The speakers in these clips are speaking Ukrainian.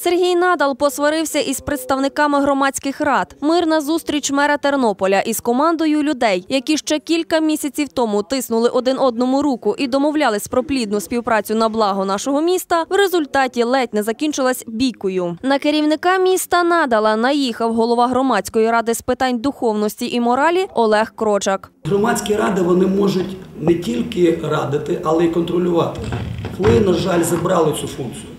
Сергій Надал посварився із представниками громадських рад. Мирна зустріч мера Тернополя із командою людей, які ще кілька місяців тому тиснули один одному руку і домовлялись про плідну співпрацю на благо нашого міста. В результаті ледь не закінчилась бійкою. На керівника міста Надала наїхав голова громадської ради з питань духовності і моралі Олег Крочак. Громадські ради вони можуть не тільки радити, але й контролювати. Ви, на жаль, забрали цю функцію.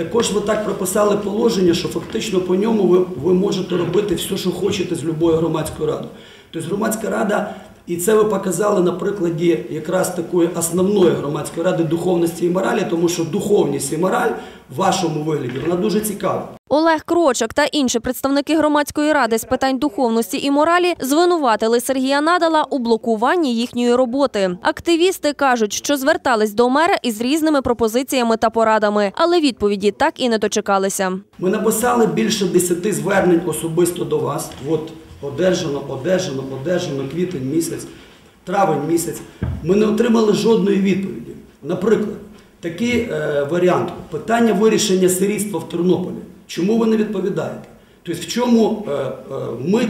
Також ви так прописали положення, що фактично по ньому ви, ви можете робити все, що хочете з любою громадською радою. Тобто громадська рада, і це ви показали на прикладі якраз такої основної громадської ради духовності і моралі, тому що духовність і мораль в вашому вигляді вона дуже цікава. Олег Крочак та інші представники громадської ради з питань духовності і моралі звинуватили Сергія Надала у блокуванні їхньої роботи. Активісти кажуть, що звертались до мера із різними пропозиціями та порадами, але відповіді так і не дочекалися. Ми написали більше 10 звернень особисто до вас. От одержано, одержано, одержано, квітень місяць, травень місяць. Ми не отримали жодної відповіді. Наприклад, такий е, варіант питання вирішення сирітства в Тернополі. Чому ви не відповідаєте? Тобто, в чому е, е, ми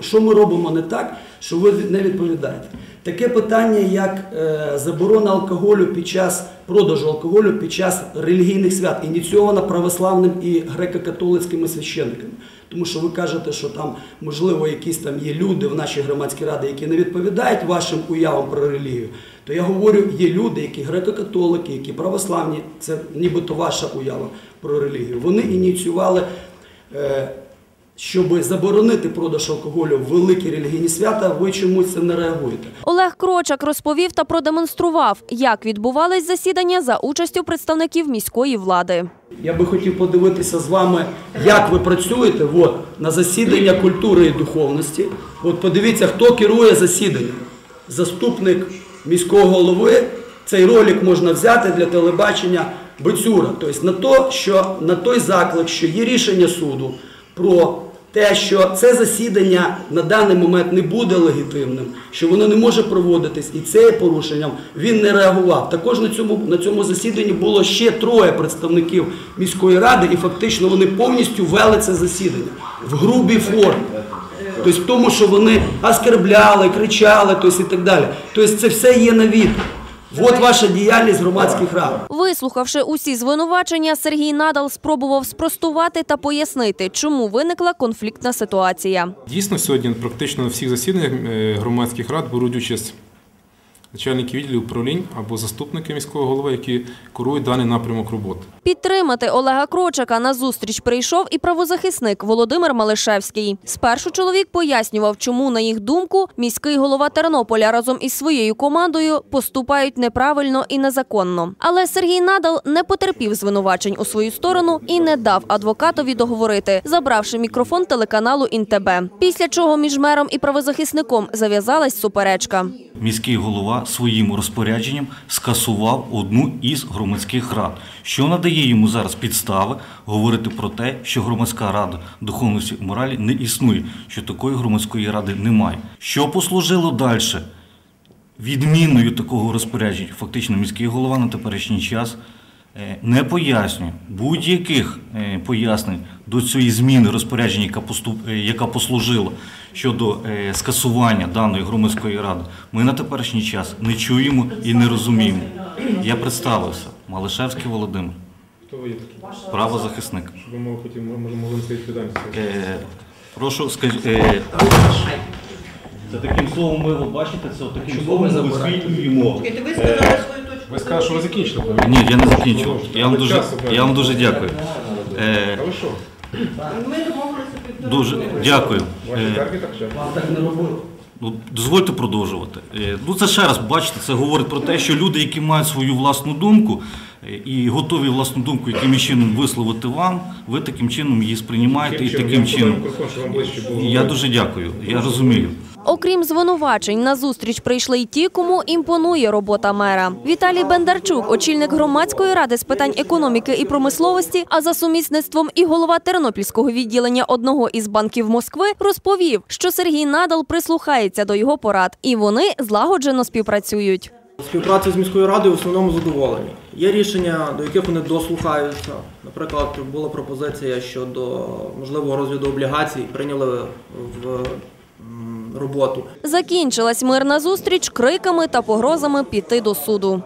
що ми робимо не так, що ви не відповідаєте? Таке питання, як е, заборона алкоголю під час продажу алкоголю під час релігійних свят, ініційована православним і греко-католицькими священниками. Тому що ви кажете, що там, можливо, якісь там є люди в нашій громадській раді, які не відповідають вашим уявам про релігію. То я говорю, є люди, які греко-католики, які православні, це нібито ваша уява про релігію. Вони ініціювали. Е, щоб заборонити продаж алкоголю в великі релігійні свята, ви чомусь це не реагуєте. Олег Крочак розповів та продемонстрував, як відбувались засідання за участю представників міської влади. Я би хотів подивитися з вами, як ви працюєте от, на засідання культури і духовності. От подивіться, хто керує засіданням. Заступник міського голови. Цей ролик можна взяти для телебачення Бицюра. Тобто на, то, що, на той заклик, що є рішення суду про те, що це засідання на даний момент не буде легітимним, що воно не може проводитись, і це порушенням, він не реагував. Також на цьому, на цьому засіданні було ще троє представників міської ради, і фактично вони повністю вели це засідання в грубій формі. Тобто в тому, що вони оскарбляли, кричали, тобто і так далі. Тобто це все є на відео. От ваша діяльність громадських рад. Вислухавши усі звинувачення, Сергій Надал спробував спростувати та пояснити, чому виникла конфліктна ситуація. Дійсно, сьогодні практично на всіх засіданнях е, громадських рад беруть участь начальники відділів управлінь або заступники міського голови, які курують даний напрямок роботи. Підтримати Олега Крочака на зустріч прийшов і правозахисник Володимир Малишевський. Спершу чоловік пояснював, чому, на їх думку, міський голова Тернополя разом із своєю командою поступають неправильно і незаконно. Але Сергій Надал не потерпів звинувачень у свою сторону і не дав адвокатові договорити, забравши мікрофон телеканалу «Інтеб». Після чого між мером і правозахисником зав'язалась суперечка. Міський голова своїм розпорядженням скасував одну із громадських рад, що надає йому зараз підстави говорити про те, що громадська рада духовності і моралі не існує, що такої громадської ради немає. Що послужило далі? Відміною такого розпорядження, фактично міський голова на теперішній час не пояснює будь-яких е, пояснень до цієї зміни розпорядження, яка поступ- е, яка послужила щодо е, скасування даної громадської ради. Ми на теперішній час не чуємо і не розуміємо. Я представився Малишевський Володимир, Хто ви є такий? правозахисник. Щоб ви могли хотів, може, могли нести відповідальність. Е, прошу скажіть. Е, це таким словом ми от бачите, це таким словом ми то ви сказали свою. Ви сказали, що ви закінчили. Ні, я не закінчив. Я вам дуже, я вам дуже дякую. Е? Ми дуже дякую. Е. Ну, дозвольте продовжувати. Е, Ну, це ще раз бачите, це говорить про те, що люди, які мають свою власну думку і готові власну думку якимось чином висловити вам, ви таким чином її сприймаєте і таким чином. Я дуже дякую. Я розумію. Окрім звинувачень, на зустріч прийшли й ті, кому імпонує робота мера. Віталій Бендарчук, очільник громадської ради з питань економіки і промисловості, а за сумісництвом і голова тернопільського відділення одного із банків Москви, розповів, що Сергій Надал прислухається до його порад, і вони злагоджено співпрацюють. Співпраця з міською радою в основному задоволені. Є рішення, до яких вони дослухаються. Наприклад, була пропозиція щодо можливого розгляду облігацій, прийняли в роботу. Закінчилась мирна зустріч криками та погрозами піти до суду.